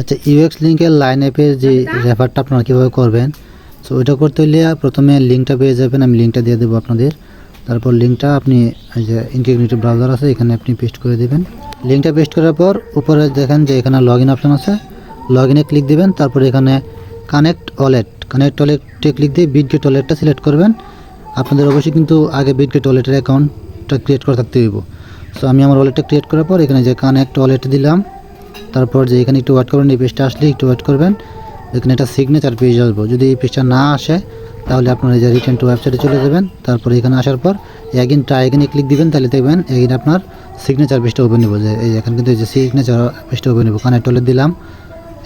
আচ্ছা ইউএক্স লিঙ্কের লাইন অ্যাপের যে রেফারটা আপনারা কীভাবে করবেন? সো ওইটা করতে হলে প্রথমে লিঙ্কটা পেয়ে যাবেন আমি লিঙ্কটা দিয়ে দেবো আপনাদের। তারপর লিঙ্কটা আপনি এই যে ইন্টিগ্রেটেড ব্রাউজার আছে এখানে আপনি পেস্ট করে দেবেন। লিঙ্কটা পেস্ট করার পর উপরে দেখেন যে এখানে লগ ইন অপশন আছে। লগ ইনে ক্লিক দেবেন তারপর এখানে কানেক্ট ওয়ালেট কানেক্ট ওয়ালেটে ক্লিক দিয়ে বিটগেট ওয়ালেটটা সিলেক্ট করবেন। আপনাদের অবশ্যই কিন্তু আগে বিটগেট ওয়ালেটের অ্যাকাউন্টটা ক্রিয়েট করে থাকতে হইব। সো আমি আমার ওয়ালেটটা ক্রিয়েট করার পর এখানে যে কানেক্ট ওয়ালেট দিলাম তারপর যে এখানে একটু ওয়েট করবেন এই পেজটা আসলে একটু ওয়েট করবেন। এখানে একটা সিগনেচার পেজ আসব। যদি এই পেজটা না আসে, তাহলে আপনারা যে রিটার্ন টু ওয়েবসাইটে চলে যাবেন। তারপর এখানে আসার পর এগিন ট্রাই এখানে ক্লিক দিবেন, তাহলে দেখবেন এগিন আপনার সিগনেচার পেজটা ওপেন নেব যে এই এখানে কিন্তু এই যে সিগনেচার পেজটা ওপেন নেব কানেক্ট হলে দিলাম।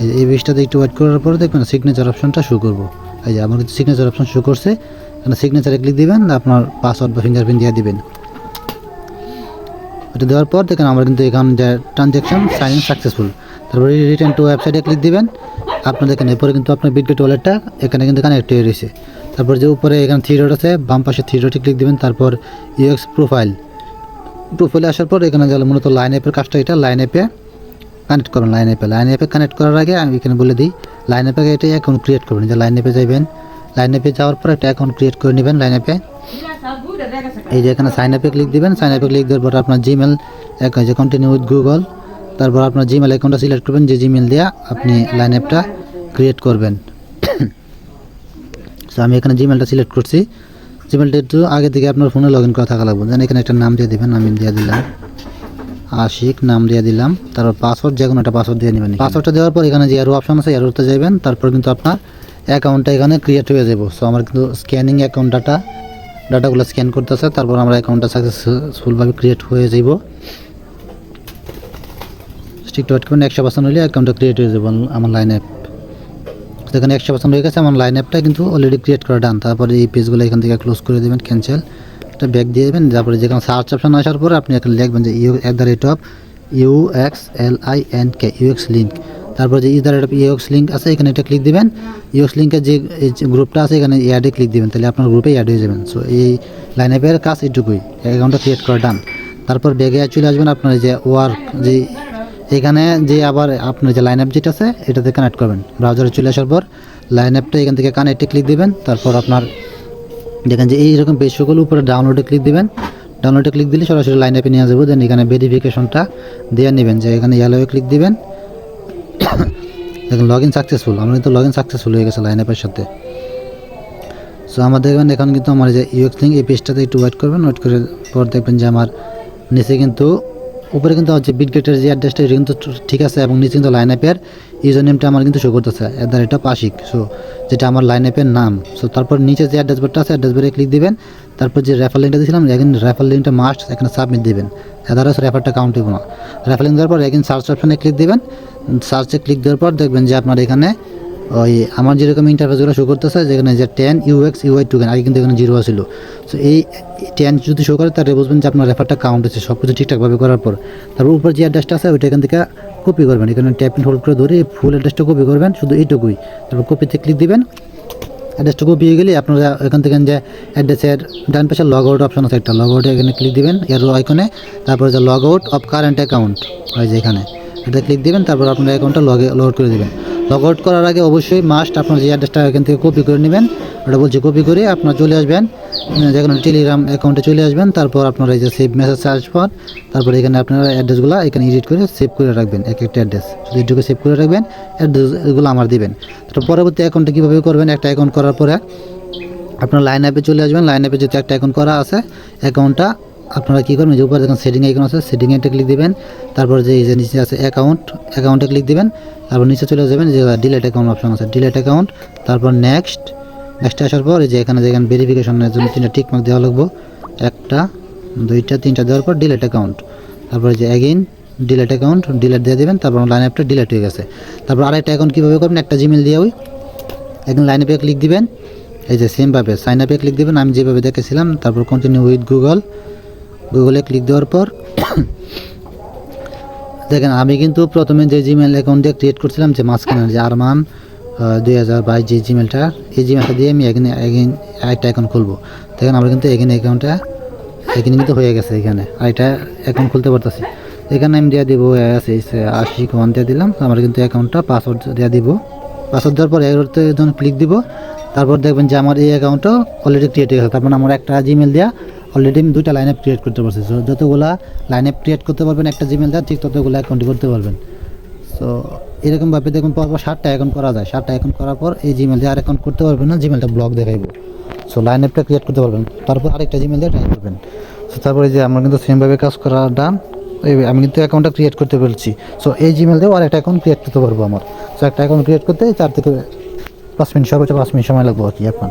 এই এই পেজটাতে একটু ওয়েট করার পর দেখবেন সিগনেচার অপশনটা শো করব। এই যে আমার কিন্তু সিগনেচার অপশন শো করছে। এখানে সিগনেচারে ক্লিক দিবেন, আপনার পাসওয়ার্ড বা ফিঙ্গারপ্রিন্ট দিয়ে দিবেন। এটা দেওয়ার পর দেখেন আমরা কিন্তু এখানে যে ট্রানজ্যাকশন সাইন ইন সাকসেসফুল তারপরে রিটার্ন টু ওয়েবসাইটে ক্লিক দিবেন। আপনার দেখেন এরপরে কিন্তু আপনার বিটগেট ওয়ালেটটা এখানে কিন্তু কানেক্ট হয়ে রয়েছে। তারপর যে উপরে এখানে থ্রি ডট আছে, বাম পাশে থ্রি ডটে ক্লিক দিবেন। তারপর ইউএক্স প্রোফাইল প্রোফাইলে আসার পর এখানে গেলে মূলত লাইন অ্যাপের কাজটা এটা। লাইন অ্যাপে কানেক্ট করবেন লাইন অ্যাপে লাইন অ্যাপে কানেক্ট করার আগে আমি এখানে বলে দিই লাইন অ্যাপে এটা অ্যাকাউন্ট ক্রিয়েট করবেন। যে লাইন অ্যাপে যাবেন লাইন অ্যাপে যাওয়ার পর একটা অ্যাকাউন্ট ক্রিয়েট করে নেবেন লাইন অ্যাপে এই যে এখানে সাইন আপে ক্লিক দিবেন সাইন আপে ক্লিক দেওয়ার পর আপনার জিমেল যে কন্টিনিউ উইথ গুগল তারপর আপনার জিমেল অ্যাকাউন্টটা সিলেক্ট করবেন, যে জিমেল দিয়ে আপনি লাইন অ্যাপটা ক্রিয়েট করবেন। সো আমি এখানে জিমেলটা সিলেক্ট করছি। জিমেলটা একটু আগে থেকে আপনার ফোনে লগ ইন করা থাকা লাগবে। যেন এখানে একটা নাম দিয়ে দেবেন আমি দিয়ে দিলাম। আশিক, নাম দিয়ে দিলাম। তারপর পাসওয়ার্ড যে কোনো একটা পাসওয়ার্ড দিয়ে নেবেন। পাসওয়ার্ডটা দেওয়ার পর এখানে যে আরও অপশন আছে এরোতে যাবেন তারপর কিন্তু আপনার অ্যাকাউন্টটা এখানে ক্রিয়েট হয়ে যাব। সো আমার কিন্তু স্ক্যানিং অ্যাকাউন্ট ডাটা ডাটাগুলো স্ক্যান করতেছে, তারপর আমরা অ্যাকাউন্টটা সাকসেসফুলভাবে ক্রিয়েট হয়ে যাব স্টিক ডট করবেন একশো পার্সেন্ট হলে অ্যাকাউন্টটা ক্রিয়েট হয়ে যাবে আমার লাইন অ্যাপ এখানে একশো পার্সেন্ট হয়ে গেছে, আমার লাইন অ্যাপটা কিন্তু অলরেডি ক্রিয়েট করা ডান তারপরে এই পেজগুলো এখান থেকে ক্লোজ করে দেবেন ক্যান্সেল একটা ব্যাক দিয়ে দেবেন, তারপরে যেখানে সার্চ অপশন আসার পরে আপনি এখানে লিখবেন যে U at the rate of U X L I N K UX link তারপর যে অফ ইউএক্স লিঙ্ক আছে এখানে এটা ক্লিক দিবেন। ইউএক্স লিঙ্কের যে গ্রুপটা আছে এখানে অ্যাডে ক্লিক দিবেন তাহলে আপনার গ্রুপে অ্যাড হয়ে যাবেন। সো এই লাইন অ্যাপের কাজ এটুকুই অ্যাকাউন্টটা ক্রিয়েট করা ডান তারপর ব্যাগে চলে আসবেন আপনার যে ওয়ার্ক যে এখানে যে আবার আপনার যে লাইন অ্যাপ যেটা আছে এটাতে কানেক্ট করবেন। ব্রাউজারে চলে আসার পর লাইন অ্যাপটা এখান থেকে কানেক্টে ক্লিক দিবেন। তারপর আপনার দেখেন যে এইরকম পেজ সকল উপরে ডাউনলোডে ক্লিক দিবেন। ডাউনলোডে ক্লিক দিলে সরাসরি লাইন অ্যাপে নিয়ে যাব। দেন এখানে ভেরিফিকেশনটা দিয়ে নেবেন যে এখানে ইয়েলোয়ে ক্লিক দিবেন। দেখেন লগ ইন সাকসেসফুল আমরা কিন্তু লগ ইন সাকসেসফুল হয়ে গেছে লাইন অ্যাপের সাথে। সো আমার দেখবেন এখন কিন্তু আমার যে ইউএক্স লিঙ্ক এই পেজটাতে একটু ওয়েট করবেন। ওয়েট করে পর দেখবেন যে আমার নিচে কিন্তু, উপরে কিন্তু হচ্ছে বিটগেটের যে অ্যাড্রেসটা এটা কিন্তু ঠিক আছে এবং নিচে কিন্তু লাইন অ্যাপের ইউজার নেমটা আমার কিন্তু শো করতেছে। এর দ্বারা এটা পাশিক সো যেটা আমার লাইন অ্যাপের নাম। সো তারপর নিচে যে অ্যাড্রেস বারটা আছে অ্যাড্রেস বারে ক্লিক দিবেন। তারপর যে রেফার লিঙ্কটা দিয়েছিলাম, এখানে রেফার লিঙ্কটা মাস্ট এখানে সাবমিট দিবেন। এদারা রেফারটা কাউন্ট হইব না। রেফারিং দেওয়ার পর এখানে সার্চ অপশনে ক্লিক দেবেন। সার্চে ক্লিক দেওয়ার পর দেখবেন যে আপনার এখানে ওই আমার যেরকম ইন্টারফেসগুলো শো করতেছে, যেখানে যে ten U X UX UI token আগে কিন্তু এখানে জিরো ছিল সো এই টেন যদি শো করে, তাহলে বুঝবেন যে আপনার রেফারটা কাউন্ট হচ্ছে সব কিছু ঠিকঠাকভাবে করার পর। তারপর উপর যে অ্যাড্রেসটা আছে, ওইটা এখান থেকে কপি করবেন। এখানে ট্যাপ হোল্ড করে ধরে ফুল অ্যাড্রেসটা কপি করবেন, শুধু এইটুকুই। তারপর কপিতে ক্লিক দিবেন। অ্যাড্রেসটা পেয়ে গেলে আপনারা এখান থেকে যে অ্যাড্রেসের ডান পাশে লগ আউট অপশন আছে, একটা লগ আউটে এখানে ক্লিক দিবেন, এর আইকনে তারপরে যে log out of current account হয় যে এখানে। এটা ক্লিক দিবেন, তারপর আপনার অ্যাকাউন্টটা লগ লগ করে দেবেন। লগ আউট করার আগে অবশ্যই মাস্ট আপনার যে অ্যাড্রেসটা এখান থেকে কপি করে নেবেন। ওটা বলছি কপি করে আপনার চলে আসবেন। যেখানে টেলিগ্রাম অ্যাকাউন্টে চলে আসবেন। তারপর আপনার এই যে সেভ মেসেজ সার্চ পর তারপর এখানে আপনারা অ্যাড্রেসগুলো এখানে এডিট করে সেভ করে রাখবেন, এক একটা অ্যাড্রেস শুধু এটুকু সেভ করে রাখবেন অ্যাড্রেসগুলো আমার দিবেন। তো পরবর্তী অ্যাকাউন্টে কীভাবে করবেন, একটা অ্যাকাউন্ট করার পরে আপনার লাইন অ্যাপে চলে আসবেন। লাইন অ্যাপে যদি একটা অ্যাকাউন্ট করা আছে অ্যাকাউন্টটা আপনারা কী করবেন? যে উপরে দেখুন সেটিং আইকন আছে সেটিং এতে ক্লিক দিবেন। তারপর যে যে নিচে আছে অ্যাকাউন্ট অ্যাকাউন্টে ক্লিক দিবেন। তারপর নিচে চলে যাবেন, যে ডিলেট অ্যাকাউন্ট অপশন আছে। ডিলেট অ্যাকাউন্ট তারপর নেক্সট নেক্সট আসার পর এই যে এখানে যেখানে ভেরিফিকেশনের জন্য তিনটা টিক মার্ক দেওয়া লাগবো। একটা, দুইটা, তিনটা দেওয়ার পর ডিলেট অ্যাকাউন্ট তারপর যে অ্যাগেইন ডিলেট অ্যাকাউন্ট ডিলেট দিয়ে দেবেন। তারপর লাইন অ্যাপটা ডিলেট হয়ে গেছে। তারপর আরেকটা অ্যাকাউন্ট কীভাবে করবেন? একটা জিমেল দিয়ে ওই এখন লাইন অ্যাপে ক্লিক দিবেন। এই যে সেমভাবে সাইন আপে ক্লিক দেবেন। আমি যেভাবে দেখেছিলাম, তারপর কন্টিনিউ উইথ গুগল গুগলে ক্লিক দেওয়ার পর, দেখেন, আমি কিন্তু প্রথমে যে জিমেল অ্যাকাউন্ট দিয়ে ক্রিয়েট করছিলাম যে মাঝখানে যে আরমান দুই হাজার বাইশ যে জিমেলটা এই জিমেলটা দিয়ে আমি এখানে এগেন আরেকটা অ্যাকাউন্ট খুলবো। দেখেন, আমরা কিন্তু এখানে অ্যাকাউন্টটা এখানে কিন্তু হয়ে গেছে এখানে, আরেকটা অ্যাকাউন্ট খুলতে পারতেছি। এখানে আমি দিয়ে দিব আশি ওয়ান দিয়ে দিলাম, আমার কিন্তু অ্যাকাউন্টটা পাসওয়ার্ড দিয়ে দিব। পাসওয়ার্ড দেওয়ার পর যখন ক্লিক দিব, তারপর দেখবেন যে আমার এই অ্যাকাউন্টটা অলরেডি ক্রিয়েট হয়ে গেছে। তারপর আমার একটা জিমেল দেওয়া অলরেডি আমি দুইটা লাইন অ্যাপ ক্রিয়েট করতে পারছি। So, যতগুলা লাইন অ্যাপ ক্রিয়েট করতে পারবেন একটা জিমেল দেওয়া ঠিক ততগুলো অ্যাকাউন্টই করতে পারবেন। সো এরকমভাবে দেখুন পরপর ষাটটা অ্যাকাউন্ট করা যায়। ষাটটা অ্যাকাউন্ট করার পর এই জিমেল দিয়ে আর অ্যাকাউন্ট করতে পারবেন না জিমেলটা ব্লক দেখাইবো সো লাইন অ্যাপটা ক্রিয়েট করতে পারবেন। তারপর আরেকটা জিমেল দিয়ে ট্রাই করবেন। সো তারপরে যে আমার কিন্তু সেমভাবে কাজ করা ডান আমি কিন্তু অ্যাকাউন্টটা ক্রিয়েট করতে পেরেছি সো এই জিমেল দিয়েও আরেকটা অ্যাকাউন্ট ক্রিয়েট করতে পারব আমার। সো একটা অ্যাকাউন্ট ক্রিয়েট করতে চার থেকে পাঁচ মিনিট সর্বোচ্চ পাঁচ মিনিট সময় লাগবে আর কি এখন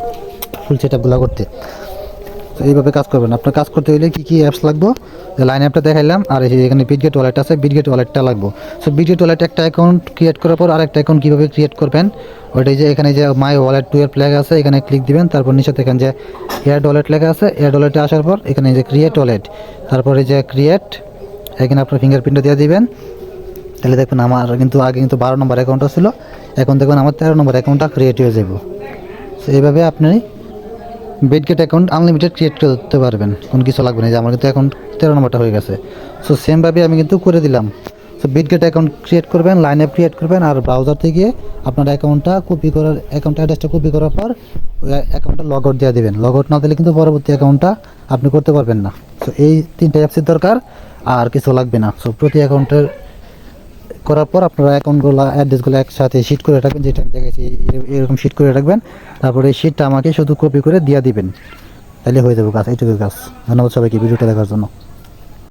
ফুল সেট আপগুলো করতে। তো এইভাবে কাজ করবেন। আপনার কাজ করতে হলে কী কী অ্যাপস লাগবে? লাইন অ্যাপটা দেখাইলাম, আর এই এখানে বিটগেট ওয়ালেট আছে বিটগেট ওয়ালেটটা লাগবো। সো বিটগেট ওয়ালেট একটা অ্যাকাউন্ট ক্রিয়েট করার পর আরেকটা অ্যাকাউন্ট কীভাবে ক্রিয়েট করবেন? ওইটাই যে এখানে যে মাই ওয়ালেট টুয়েলভ লেখা আছে, এখানে ক্লিক দিবেন, তারপর নিচে এখানে যে এয়ার ওয়ালেট লেখা আছে এয়ার ওয়ালেটে আসার পর এখানে যে ক্রিয়েট ওয়ালেট তারপরে যে ক্রিয়েট এখানে আপনার ফিঙ্গারপ্রিন্টটা দিয়ে দিবেন। তাহলে দেখবেন আমার কিন্তু আগে কিন্তু বারো নম্বর অ্যাকাউন্টটা ছিল, এখন দেখবেন আমার তেরো নম্বর অ্যাকাউন্টটা ক্রিয়েট হয়ে যাব সো এইভাবে আপনি বেডগেট অ্যাকাউন্ট আনলিমিটেড ক্রিয়েট করতে পারবেন। কোনো কিছু লাগবে না যে আমার কিন্তু অ্যাকাউন্ট তেরো নম্বরটা হয়ে গেছে। সো সেমভাবে আমি কিন্তু করে দিলাম। সো বিটগেট অ্যাকাউন্ট ক্রিয়েট করবেন লাইন অ্যাপ ক্রিয়েট করবেন, আর ব্রাউজার থেকে আপনার অ্যাকাউন্টটা কপি করার অ্যাকাউন্ট অ্যাড্রেসটা কপি করার পর, ওই অ্যাকাউন্টটা লগ আউট দিয়ে দেবেন। লগ আউট না দিলে কিন্তু পরবর্তী অ্যাকাউন্টটা আপনি করতে পারবেন না। সো এই তিনটা অ্যাপসের দরকার, আর কিছু লাগবে না। সো প্রতি অ্যাকাউন্টের করার পর আপনারা অ্যাকাউন্টগুলো অ্যাড্রেসগুলো একসাথে শিট করে রাখবেন যেটা আমি এরকম শিট করে রাখবেন। তারপরে এই শিটটা আমাকে শুধু কপি করে দিয়ে দিবেন। তাহলে হয়ে যাবে কাজ এইটুকু কাজ। ধন্যবাদ সবাইকে ভিডিওটা দেখার জন্য।